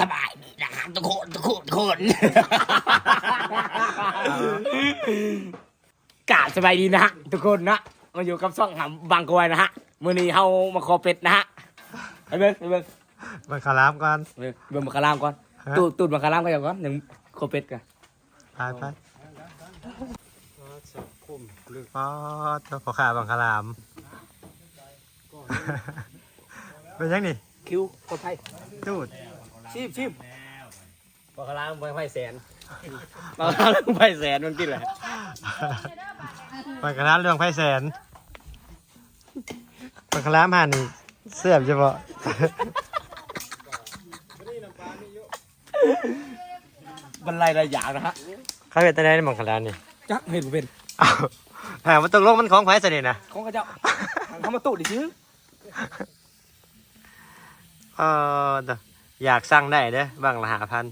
สบายดีนะฮะทุกคนทุกคนทุกคนกาสบายดีนะฮะทุกคนนะมาอยู่กับซ่องหำบางกรวยนะฮะมื้อนี้เฮามาขอเป็ดนะฮะไปเบิ่งไปเบิ่งมาคารามก่อนไปเบิ่งเบิ่งบักคารามก่อนฮะตูดตูดบักคารามก็อย่างก่อนยังขอเป็ดกันไปไปอ๋อตัวขอขาบังคารามเป็นยังนี่คิวคนไทยตูด ชิมชิมบักคารามไปไพ่แสนบักคารามไพ่แสนมันกินแหละบังคารามเรื่องไพ่แสนบังคารามหันนี่เสื่อมเฉพาะบรรลัยระยางนะฮะเขาเป็นตาได้ในบังคารามนี่จักเห็นบ่เป็นอ้าวถามว่าตกลงมันของไพ่เสน่ห์นะของกระเจ้าเขามาตูดดิซื้อเออเด้อ อยากสั่งได้เด้อบางละหาพัน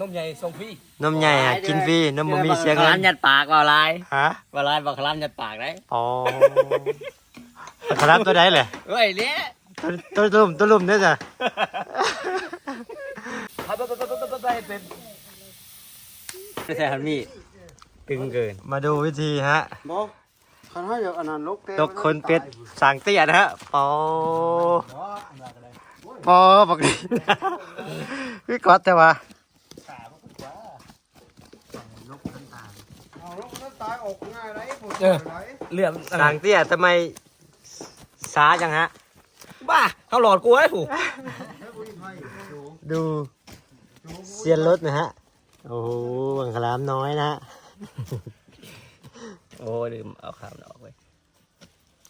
นมใหญ่ทรงพี่นมใหญ่อะกินฟรีนมบ่มีเสียเงิบักคารานมยัดปากว่าลายฮะว่าลายบักคารามยัดปากได้อ๋อบังคารามตัวใดเลยเฮ้ยเละตัวตัวลุ่มตัวลุ่มเนี่ยจ้ะไปไปไปไปไปไปเป็นไม่ใช่ฮันมี่ตึงเกิน มาดูวิธีฮะบ่คันให้อย่างอันนั้นลกเต้ตกคนเป็ดสั่งเตี้ยนะฮะปอ ปอปกติพี่ก๊อตแต่ว่าเอาลกนั้นตายออกง่ายไรผมเออ ไรเรื่องสั่งเตี้ยทำไมช้าจังฮะ บ้าเขาหลอดกูไอ้ผูดูเซียนรถนะฮะ โอ้โหบังคลามน้อยนะฮะโอ้ลืมเอาข้ามออกไป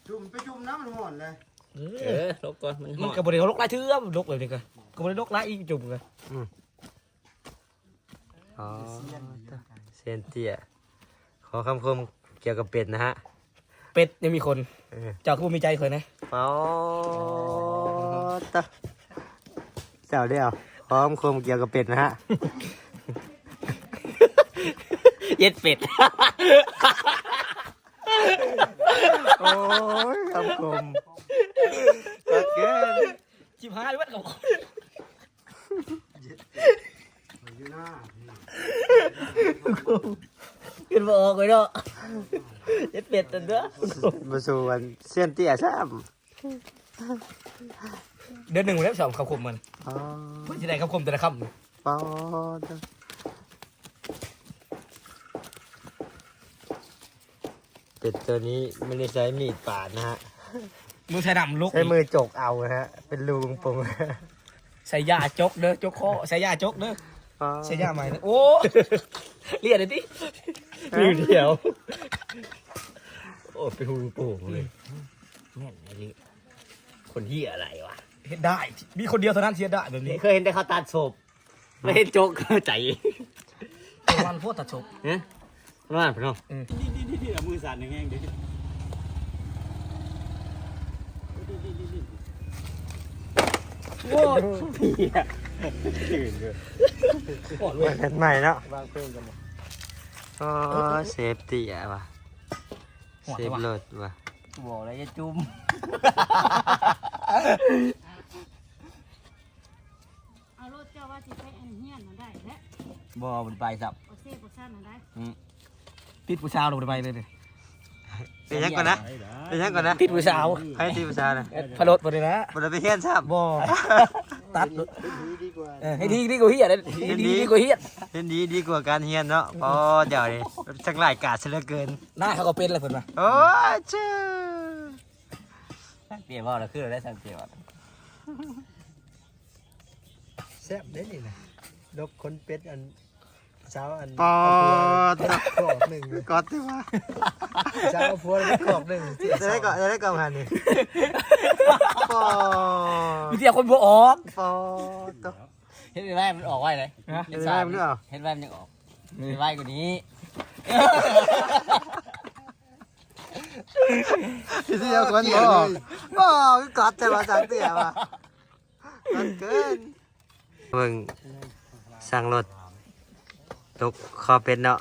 จุ่มไปจุ่มน้ำมันห่อนเลย เออลกก่อนมันมันกับบริเขาลกไล่เทื่อมลกแบบนี้กันกับบริลกไล่อีกจุ่มกันอ๋อเซียนเตี้ยขอคำคมเกี่ยวกับเป็ดนะฮะเป็ดยังมีคนเออเจ้าคือมีใจเคยนะปอตะเจ้าเดียวขอคำคมเกี่ยวกับเป็ดนะฮะ เย็ดเป็ด โอ้ยคำคม กัดเกินชิบหายเว้ยกับอยู่หน้าขึ้นมาออกเลยเนาะเย็ดเป็ดตันเด้อมาสู่วันเส้นเตี้ยซ้เดือนหนึ่งแล้วสองคำคมมันำอ๋อเพื่อจะได้คำคมแต่ละคปอดเป็ดตัวนี้ไม่ได้ใช้มีดปาดนะฮะำ มือใส่ดำลุกใช้มือจกเอานะฮะ เป็นรูงปงใส่ยาจกเด้อจกคอใส่ยาจกเด้ออ๋อใส่ยาใหม่นะโอ้เรียกเลยดิเรียกเดียว โอ้เป็นรูงโป่งเลยแม่นไอ้นี่คนเหี้ยอะไรวะเห็นได้ มีคนเดียวเท่านั้นที่เห็นได้แบบนี้เคยเห็นแต่เขาตัดศพไม่เห็นโจกใจมันพวกตัดชกเนี่ยนั่นพี่น้องมือสั่นแห้งๆดิ โอ้ยเห็นใหม่เนาะวางเพลงกันหมดอ๋อเซฟตี้อะว่ะเซฟรถว่ะบอกเลยจะจุ่มเอารถเจ้าว่าสิไปอันเฮียนมาได้และบ่มันไปสับเอาเซ่บ่ซ่ามาได้ติดผู้สาวลงไปเลยเลยเป็นยังก่อนนะ เป็นยังก่อนนะติดผู้สาวให้ที่ประชานะพะโลดไปเลยนะบนเราไปเฮียนซ้ำบ่ตัดดีกว่าเออให้ดีดีกว่าเฮียเลยให้ดีดีกว่าเฮียเฮียนดีดีกว่าการเฮียนเนาะอ๋อเดี๋ยวนี้จังหลายกาดซะเหลือเกินหน้าเขาก็เป็นเลยเพิ่นมาโอ้ยเจ้าเปลี่ยนว่าเราคือเราได้สังเกตว่าแซ่บได้นี่นะลกคนเป็ดอัน เช้าอันปอดขอบหนึ่งเลยกอดที่ว่าเช้าพัวเลยขอบหนึ่งจะได้ก่อนจะได้ก่อนหันนี่ปอวิทยาคนบ่ออก ปอตัว เห็นไหมมันออกไว้เลยเห็นได้มั้ยเปล่าเห็นไหมมันยังออกเห็นไว้กว่านี้ที่เดียวคนบอกบอกกอดแต่ว่าสังเตียว่ะมันเกินเบิ่งสั่งรถ ตกคอเป็นเนาะ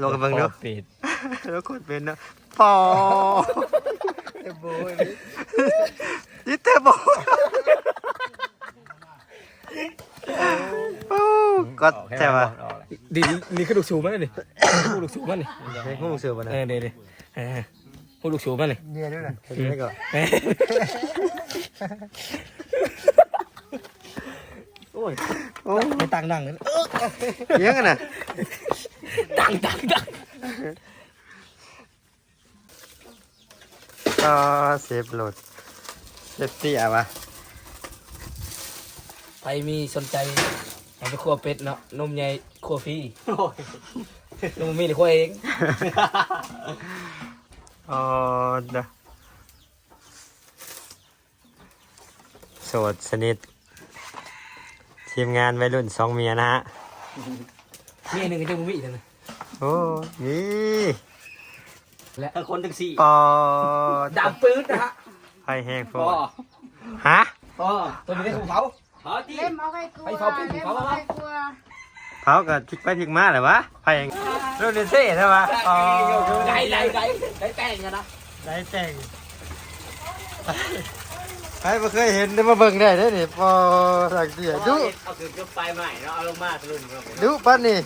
ลงกันเบิ่งเนาะปิดแล้วคนเป็นเนาะปอเตโบยนี่เตโบโอ้ก็แต่ว่าดีนี่คือลูกชูมันนี่ลูกชูมันนี่ให้หุ้งเสือบ่นะเออเดี๋ยวๆเออพูดลูกชูมันนี่เนี่ยด้วยนะเห็นไหมก็โอ้ ยโอ้ไปตังดังเลยเยังกันน่ะดังดังดังก็เซฟโหลดเซฟตี้อะวะใครมีสนใจอยากไปครัวเป็ดเนาะนมใหญ่ครัวฟรีนมมีหรือครัวเองอ๋อเด้อโสดสนิท ทีมงานวัยรุ่นสองเมียนะฮะมีอันหนึ่งก็จะมีอีกนะโอ้นี่ถ้าคนถึงสี่ปอดำปื๊ดนะฮะไฟแห้งโฟพ่อดฮะพ่อตัวนี้ได้ของเขาเอาที่ เล่มเอาไว้กลัวไปเฝ้าปิ่นเล่มเขาเอาวะไว้กลัวเผากับพลิกไปพลิกมาเลยวะไฟแห้งรุ่นเดนเซ่ใช่ปะอ๋อไก่ไก่ไก่ไก่แต่งกันนะได้แต่ง ใครไม่เคยเห็นได้มาเบิ่งได้เด้อนี่ปอสักเสียดุเอาคือก็ไฟใหม่เนาะเอาลงมาสรุปครับดุปั้นนี่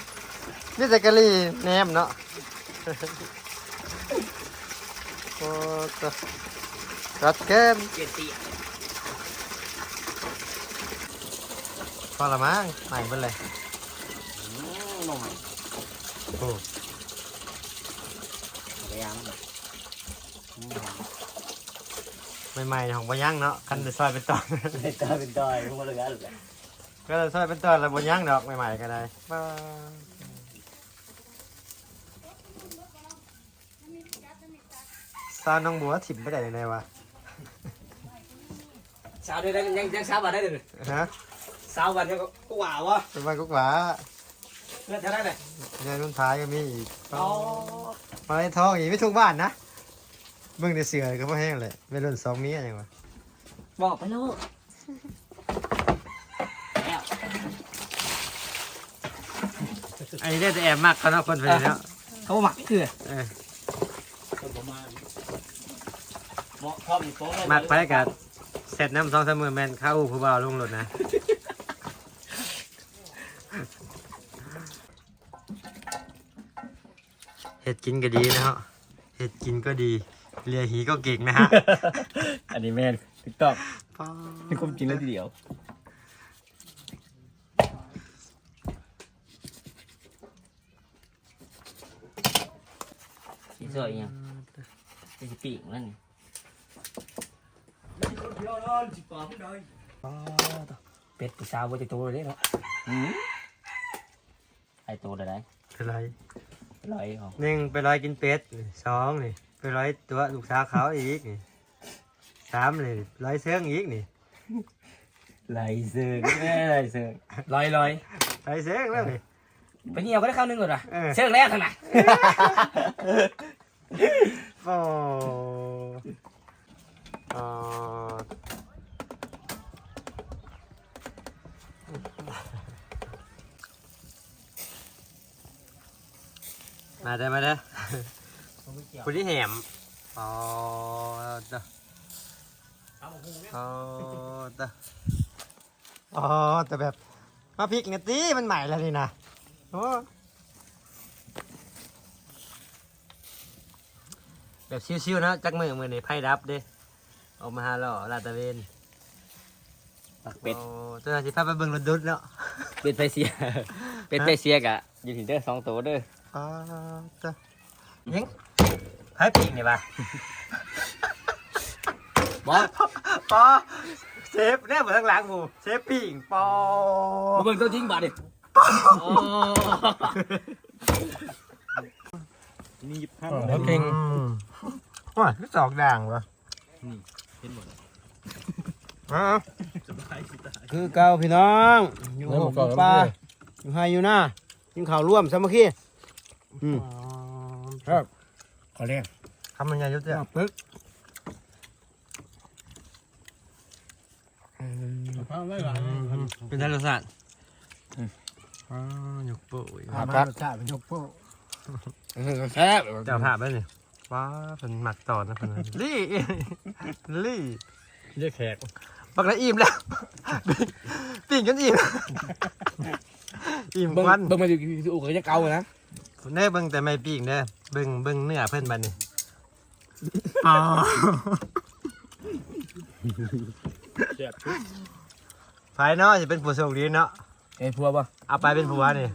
นี่แต่กะลีแหนมเนาะโอ้ตะรัดแก้มเจ็ดเตียพอละมั้งใหม่เป็นเลยนมโอ้พยายาม ใหม่ๆของบะย่างเนาะกันจะซอยเป็นตอน เป็นตาเป็นดอยพวกเรากันเลยก็จะซอยเป็นตอนแล้วบะย่างดอกใหม่ๆก็ได้บ้าซาวน้องบัวถิ่มไปได้ยังไงวะสาวเดือนยังยังสาววันได้เลยฮะสาววันก็ก็หวาวะเป็นวันกุ๊กหวาเพื่อนเท่าไหร่เนี่ยเงินรุ่นท้ายก็มีอีกอ๋อมาในทองอีกไม่ทุกบ้านนะ เบิ่งแต่เสือก็พอแห้งเลยไม่รุ่นสองเมียยังวะบอกไปลูกไอ้เรื่องแต่แอบมากเขาเนาะคนไปเนาะเขาหมักคือเออเหมาะพร้อมโป๊ะมากไปกับเสร็จน้ำสองสามมือแมนเข้าผู้บ่าวลงรถนะเห็ดกินก็ดีนะฮะเห็ดกินก็ดี เลียหีก็เก่งนะฮะ อันนี้แมนถูกต้องเป็นความจริงแล้วทีเดียว สีสวยยังสีปีกนั่นเป็ดผู้สาวว่าจะโตเลยเนาะไอตัวอะไรเป็นไรลอยของหนึ่งไปร้อยกินเป็ดสองนี่ ไปร้อยตัวลูกสาวเขาอีกนี่สามเลยร้อยเสื้องอีกนี่ลายเสือแม่ลายเสือลอยลอยร้อยเสื้องแล้วนี่ ไปเหี่ยวก็ได้ข้าวนึงก่อนอะเออ เชิงแรกขนาดโอ้อ๋อมาเด้อมาเด้อ คุณที่แหมอ๋อเด้ออ๋อเด้ออ๋อแต่แบบมาพริกเนี่ยตีมันใหม่แล้วนี่นะโอ้แบบชิวๆนะจักมือมือนี่ไพ่ดับเด้ออกมาหาล่อลาดตระเวนปักเป็ดโอ้ตัวนั้นสิพาไปเบิ่งรถดุดเนาะเป็ดไฟเสียเป็ดไฟเสียกะอยู่ที่เด้อสองตัวเด้ออ๋อตัวยิง ไพ่ปีกนี่ป่ะบอสปอเซฟเนี่ยเหมือนข้างหลังหมูเซฟปีกปอมาเบิ่งตัวจริงบาดดินี่ภาพเก่งว้าลูกสองด่างวะอ๋อคือเก่าพี่น้อง อยู่หกปลาอยู่ไฮอยู่หน้ากินข้าวร่วมสามัคคีอืมครับข อเรียกทำมันยังยุติปึ๊กเป็นทารสารอ๋อหยกโป้ยอาบจ้าเป็นยกโป้แซ่บเจ้าภาพได้นี่ว้าเป็นหมักต่อนะเพิ่นน่ะลี่ลี่เรียกแขกบักละอิ่มแล้วปิ้งกันอิ่มอิ่มเบิ่งควันเบิ่งมาอยู่ที่อู่ก็ยังเก่านะ เน่เบิ่งแต่ไม่ปิ้งเด้อเบิ่งเบิ่งเนื้อเพิ่นบัดนี้อ๋อไฟเนาะจะเป็นผู้โชคดีเนาะไอ้พัวป่ะเอาไปเป็นผัวนี่